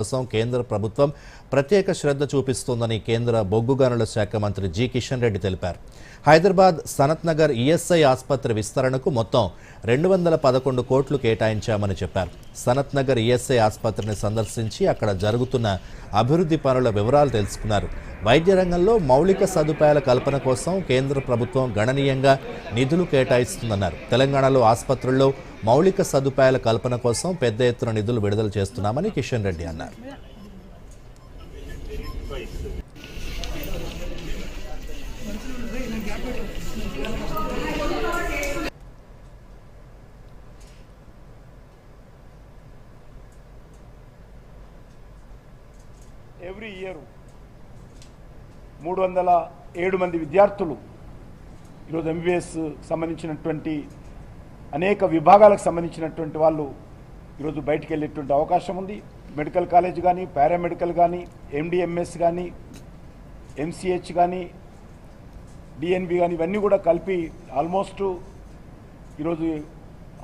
కోసం కేంద్ర ప్రభుత్వం ప్రత్యేక శ్రద్ధ చూపిస్తోందని కేంద్ర బొగ్గు గనుల శాఖ మంత్రి జి కిషన్ రెడ్డి తెలిపారు. హైదరాబాద్ సనత్ నగర్ ఈఎస్ఐ ఆసుపత్రి విస్తరణకు మొత్తం రెండు వందల పదకొండు కోట్లు కేటాయించామని చెప్పారు. సనత్ నగర్ ఈఎస్ఐ ఆసుపత్రిని సందర్శించి అక్కడ జరుగుతున్న అభివృద్ధి పనుల వివరాలు తెలుసుకున్నారు. వైద్య రంగంలో మౌలిక సదుపాయాల కల్పన కోసం కేంద్ర ప్రభుత్వం గణనీయంగా నిధులు కేటాయిస్తుందన్నారు. తెలంగాణలో ఆసుపత్రుల్లో మౌలిక సదుపాయాల కల్పన కోసం పెద్ద ఎత్తున నిధులు విడుదల చేస్తున్నామని కిషన్ రెడ్డి అన్నారు. ఎవ్రీ ఇయర్ మూడు వందల ఏడు మంది విద్యార్థులు ఈరోజు ఎంబీబీఎస్ సంబంధించినటువంటి అనేక విభాగాలకు సంబంధించినటువంటి వాళ్ళు ఈరోజు బయటికి వెళ్ళేటువంటి అవకాశం ఉంది. మెడికల్ కాలేజ్ కానీ పారామెడికల్ కానీ ఎండిఎంఎస్ కానీ ఎంసీహెచ్ కానీ డిఎన్బి కానీ ఇవన్నీ కూడా కలిపి ఆల్మోస్ట్ ఈరోజు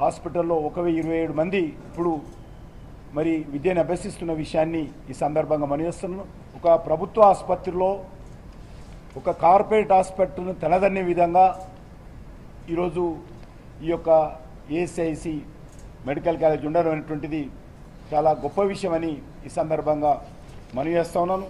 హాస్పిటల్లో ఒక ఇరవై ఏడు మంది ఇప్పుడు మరి విద్యను అభ్యసిస్తున్న విషయాన్ని ఈ సందర్భంగా మనిస్తున్నాను ఒక ప్రభుత్వ ఆసుపత్రిలో ఒక కార్పొరేట్ హాస్పిటల్ను తినదని విధంగా ఈరోజు ఈ యొక్క ఏసీఐసి మెడికల్ కాలేజ్ ఉండడం అనేటువంటిది చాలా గొప్ప విషయం అని ఈ సందర్భంగా మనవి చేస్తా ఉన్నాను.